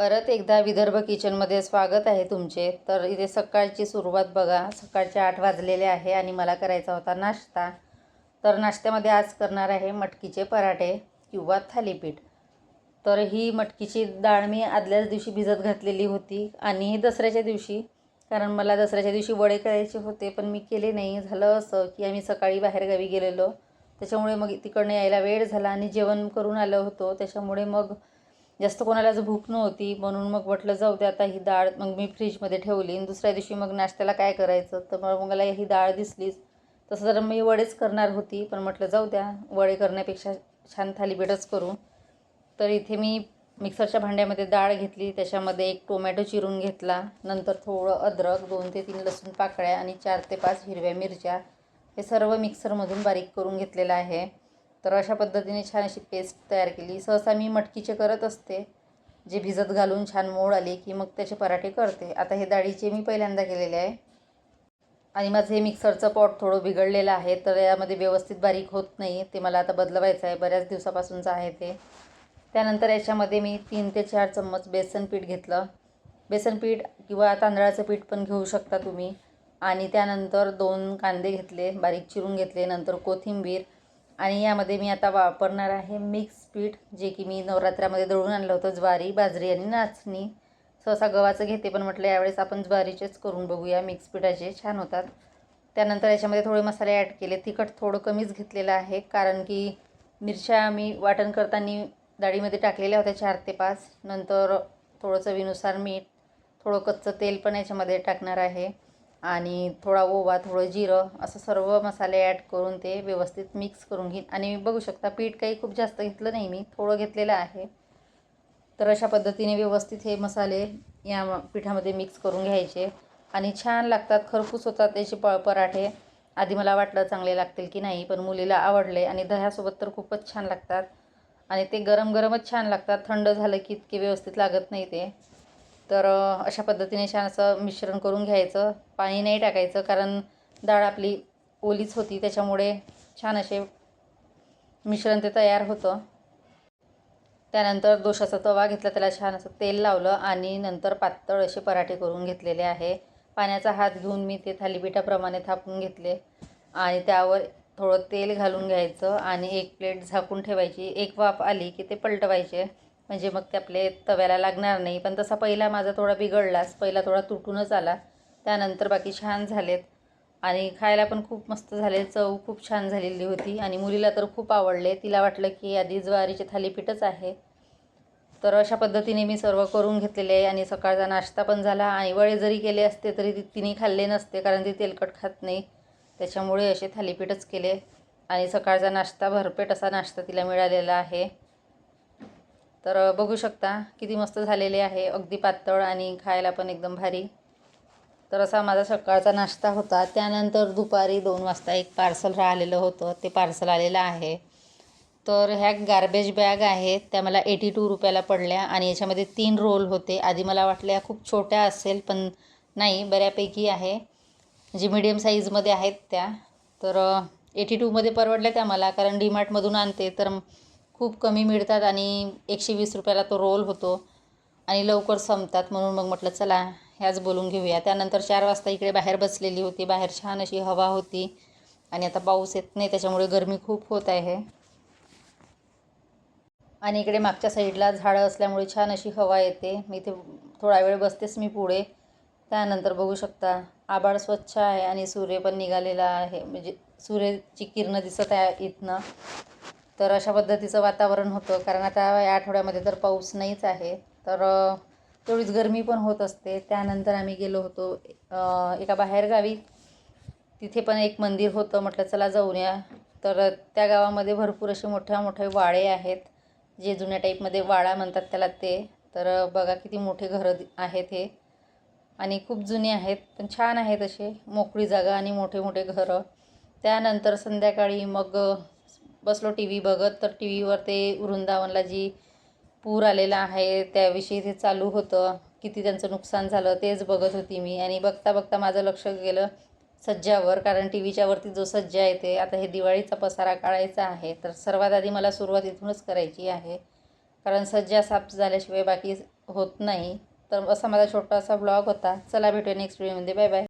परत एकदा विदर्भ किचनमध्ये स्वागत आहे तुमचे. तर इथे सकाळची सुरुवात बघा. सकाळचे आठ वाजलेले आहे आणि मला करायचा होता नाश्ता. तर नाश्त्यामध्ये आज करणार आहे मटकीचे पराठे किंवा थालीपीठ. तर ही मटकीची डाळ मी आदल्याच दिवशी भिजत घातलेली होती आणि दसऱ्याच्या दिवशी कारण मला दसऱ्याच्या दिवशी वडे करायचे होते पण मी केले नाही. झालं असं की आम्ही सकाळी बाहेरगावी गेलेलो. त्याच्यामुळे मग तिकडनं यायला वेळ झाला आणि जेवण करून आलं होतो. त्याच्यामुळे मग जास्त कोणाला जर भूक नव्हती म्हणून मग म्हटलं जाऊ दे आता ही डाळ. मग मी फ्रीजमध्ये ठेवली आणि दुसऱ्या दिवशी मग नाश्त्याला काय करायचं? तर मग मला ही डाळ दिसलीच. तसं जर मी वडेच करणार होती पण म्हटलं जाऊ द्या वडे करण्यापेक्षा छान थालीपीठच करू तर इथे मी मिक्सरच्या भांड्यामध्ये डाळ घेतली त्याच्यामध्ये एक टोमॅटो चिरून घेतला नंतर थोडं अद्रक दोन ते तीन लसूण पाकळ्या आणि चार ते पाच हिरव्या मिरच्या हे सर्व मिक्सरमधून बारीक करून घेतलेलं आहे. तर अशा पद्धतीने छान अशी पेस्ट तयार केली. सहसा मी मटकीचे करत असते जे भिजत घालून छान मोड आले की मग त्याचे पराठे करते. आता हे डाळीचे मी पहिल्यांदा केलेले आहे. आणि माझं हे मिक्सरचं पॉट थोडं बिघडलेलं आहे तर यामध्ये व्यवस्थित बारीक होत नाही. ते मला आता बदलवायचं आहे. बऱ्याच दिवसापासूनचं आहे ते. त्यानंतर याच्यामध्ये मी तीन ते चार चम्मच बेसन पीठ घेतलं. बेसन पीठ किंवा तांदळाचं पीठ पण घेऊ शकता तुम्ही. आणि त्यानंतर दोन कांदे घेतले बारीक चिरून घेतले. नंतर कोथिंबीर आणि यामध्ये मी आता वापरणार आहे मिक्स पीठ जे की मी नवरात्रामध्ये दळून आणलं होतं ज्वारी बाजरी आणि नाचणी. सहसा गव्हाचं घेते पण म्हटलं यावेळेस आपण ज्वारीचेच करून बघूया. मिक्स पिठाचे छान होतात. त्यानंतर याच्यामध्ये थोडे मसाले ॲड केले. तिखट थोडं कमीच घेतलेलं आहे कारण की मिरच्या मी वाटण करताना डाळीमध्ये टाकलेल्या होत्या चार ते पाच. नंतर थोडं चवीनुसार मीठ थोडं कच्चं तेल पण याच्यामध्ये टाकणार आहे. आणि थोडा ओवा थोडं जिरं असं सर्व मसाले ॲड करून ते व्यवस्थित मिक्स करून घेईन. आणि बघू शकता पीठ काही खूप जास्त घेतलं नाही मी थोडं घेतलेलं आहे. तर अशा पद्धतीने व्यवस्थित हे मसाले या पिठामध्ये मिक्स करून घ्यायचे. आणि छान लागतात खरपूस होतात त्याचे प पराठे. आधी मला वाटलं चांगले लागतील की नाही पण मुलीला आवडले आणि दह्यासोबत तर खूपच छान लागतात. आणि ते गरम गरमच छान लागतात. थंड झालं की इतके व्यवस्थित लागत नाही ते. तर अशा पद्धतीने छान असं मिश्रण करून घ्यायचं. पाणी नाही टाकायचं कारण डाळ आपली ओलीच होती त्याच्यामुळे छान असे मिश्रण ते तयार होतं. त्यानंतर दोशाचा तवा घेतला त्याला छान असं तेल लावलं आणि नंतर पातळ असे पराठे करून घेतलेले आहे. पाण्याचा हात घेऊन मी ते थालीपीठाप्रमाणे थापून घेतले आणि त्यावर थोडं तेल घालून घ्यायचं आणि एक प्लेट झाकून ठेवायची. एक वाफ आली की ते पलटवायचे. म्हणजे मग ते आपले तव्याला लागणार नाही. पण तसा पहिला माझा थोडा बिघडलाच. पहिला थोडा तुटूनच आला. त्यानंतर बाकी छान झालेत. आणि खायला पण खूप मस्त झाले. चव खूप छान झालेली होती. आणि मुलीला तर खूप आवडले. तिला वाटलं की आधी ज्वारीचे थालीपीठच आहे. तर अशा पद्धतीने मी सर्व करून घेतलेले आहे. आणि सकाळचा नाश्ता पण झाला. आणि वळे जरी केले असते तरी ती तिने खाल्ले नसते कारण ती तेलकट खात नाही. त्याच्यामुळे असे थालीपीठच केले. आणि सकाळचा नाश्ता भरपेट असा नाश्ता तिला मिळालेला आहे. तर बघू शकता किती मस्त झालेले आहे. अगदी पातळ आणि खायला पण एकदम भारी. तर असा माझा सकाळचा नाश्ता होता. त्यानंतर दुपारी दोन वाजता एक पार्सल राहिलेलं होतं. ते पार्सल आलेलं आहे. तर ह्या गार्बेज बॅग आहेत. त्या मला एटी टू रुपयाला पडल्या आणि याच्यामध्ये तीन रोल होते. आधी मला वाटल्या खूप छोट्या असेल पण नाही बऱ्यापैकी आहे. जी मिडियम साईजमध्ये आहेत त्या. तर एटी टूमध्ये परवडल्या त्या मला. कारण डीमार्टमधून आणते तर खूप कमी मिळतात आणि एकशे वीस रुपयाला तो रोल होतो. आणि लवकर संपतात म्हणून मग म्हटलं चला ह्याच बोलून घेऊया. त्यानंतर चार वाजता इकडे बाहेर बसलेली होती. बाहेर छान अशी हवा होती. आणि आता पाऊस येत नाही त्याच्यामुळे गरमी खूप होत आहे. आणि इकडे मागच्या साईडला झाडं असल्यामुळे छान अशी हवा येते. मी इथे थोडा वेळ बसतेच मी पुढे. त्यानंतर बघू शकता आभाळ स्वच्छ आहे आणि सूर्य पण निघालेला आहे. म्हणजे सूर्याची किरणं दिसत आहे इथनं तर अशा पद्धतीचं वातावरण होतं. कारण आता या आठवड्यामध्ये तर पाऊस नाहीच आहे. तर तेवढीच गरमी पण होत असते. त्यानंतर आम्ही गेलो होतो एका बाहेरगावी. तिथे पण एक मंदिर होतं. म्हटलं चला जाऊन या. तर त्या गावामध्ये भरपूर असे मोठ्या मोठे वाळे आहेत. जे जुन्या टाईपमध्ये वाडा म्हणतात त्याला ते. तर बघा किती मोठे घरं आहेत हे. आणि खूप जुने आहेत पण छान आहेत असे. मोकळी जागा आणि मोठे मोठे घरं. त्यानंतर संध्याकाळी मग बसलो टी व्ही बघत तर टी व्हीवर ते वृंदावनला जी पूर आलेला आहे त्याविषयी ते चालू होतं. किती त्यांचं नुकसान झालं तेच बघत होती मी. आणि बघता बघता माझं लक्ष गेलं सज्जावर कारण टी व्हीच्यावरती जो सज्जा येते आता हे दिवाळीचा पसारा काढायचा आहे. तर सर्वात आधी मला सुरुवात इथूनच करायची आहे. कारण सज्जा साफ झाल्याशिवाय बाकी होत नाही. तर असा माझा छोटासा ब्लॉग होता. चला भेटूया नेक्स्ट व्हिडिओमध्ये बाय बाय